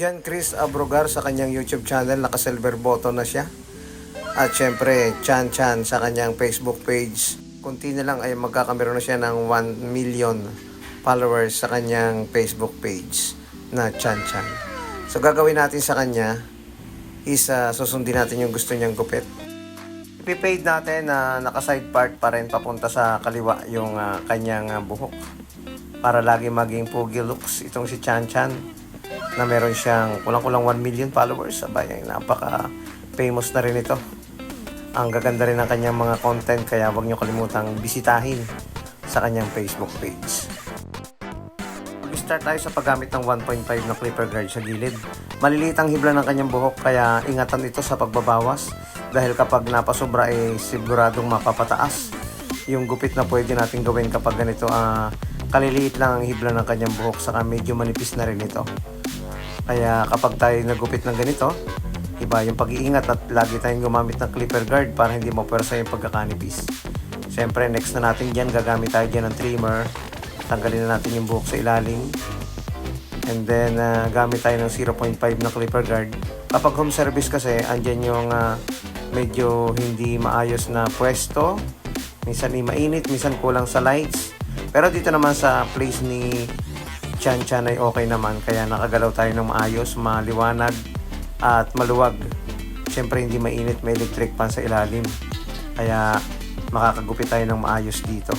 Jan Chris Abrogar sa kanyang YouTube channel, naka-silver button na siya. At syempre, Chan Chan sa kanyang Facebook page. Kunti na lang ay magkakameron na siya ng 1 million followers sa kanyang Facebook page na Chan Chan. So gagawin natin sa kanya is uh, susundin natin yung gusto niyang gupit. Ipipaid natin na naka-side part pa rin papunta sa kaliwa yung ah, kanyang ah, buhok. Para lagi maging pogi looks itong si Chan Chan na meron siyang kulang-kulang 1 million followers. Abay, ay napaka famous na rin ito. Ang gaganda rin ng kanyang mga content kaya huwag niyo kalimutang bisitahin sa kanyang Facebook page. Mag-start tayo sa paggamit ng 1.5 na clipper guard sa gilid. Maliliit ang hibla ng kanyang buhok kaya ingatan ito sa pagbabawas dahil kapag napasobra ay siguradong mapapataas yung gupit na pwede natin gawin kapag ganito ah kaliliit lang ang hibla ng kanyang buhok saka medyo manipis na rin ito. Kaya kapag tayo nagupit ng ganito, iba yung pag-iingat at lagi tayong gumamit ng clipper guard para hindi mapwersa yung pagkakanipis. Siyempre, next na natin dyan, gagamit tayo dyan ng trimmer. Tanggalin na natin yung buhok sa ilalim. And then, ah, gamit tayo ng 0.5 na clipper guard. Kapag home service kasi, andyan yung ah, medyo hindi maayos na pwesto. Minsan ay mainit, minsan kulang sa lights. Pero dito naman sa place ni Chan ay okay naman. Kaya nakagalaw tayo ng maayos, maliwanag at maluwag. Siyempre hindi mainit, may electric fan sa ilalim. Kaya makakagupit tayo ng maayos dito.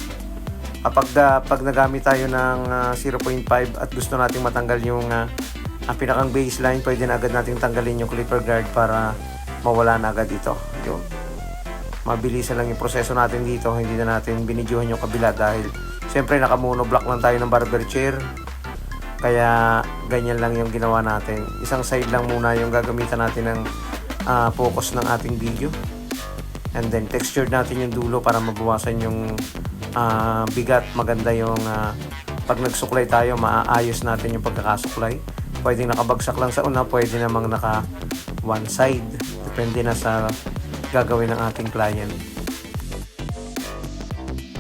Kapag ah, pag nagamit tayo ng ah, 0.5 at gusto nating matanggal yung ah, ang pinakang baseline, pwede na agad nating tanggalin yung clipper guard para mawala na agad ito. Yun. Mabilisan lang yung proseso natin dito, hindi na natin binidyohan yung kabila dahil siyempre nakamonoblock lang tayo ng barber chair. Kaya ganyan lang yung ginawa natin. Isang side lang muna yung gagamitan natin ng ah, focus ng ating video. And then textured natin yung dulo para mabawasan yung ah, bigat. Maganda yung ah, pag nagsuklay tayo, maaayos natin yung pagkakasuklay. Pwedeng nakabagsak lang sa una, pwede namang naka one side. Depende na sa gagawin ng ating client.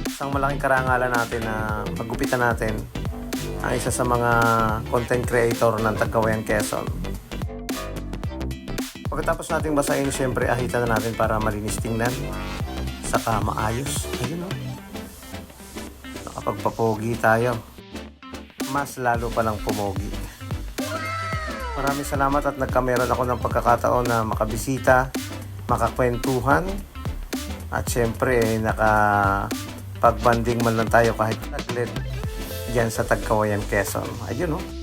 Isang malaking karangalan natin na paggupitan natin ang isa sa mga content creator ng Tagkawayan Quezon. Pagkatapos nating basahin, syempre ahitan na natin para malinis tingnan. Saka maayos. Ayun o. Nakapagpapogi tayo. Mas lalo palang pumogi. Maraming salamat at nagkameron ako ng pagkakataon na makabisita, makakwentuhan, at syempre eh, naka pagbanding man lang tayo kahit saglit dyan sa Tagkawayan, Quezon. Ayun oh.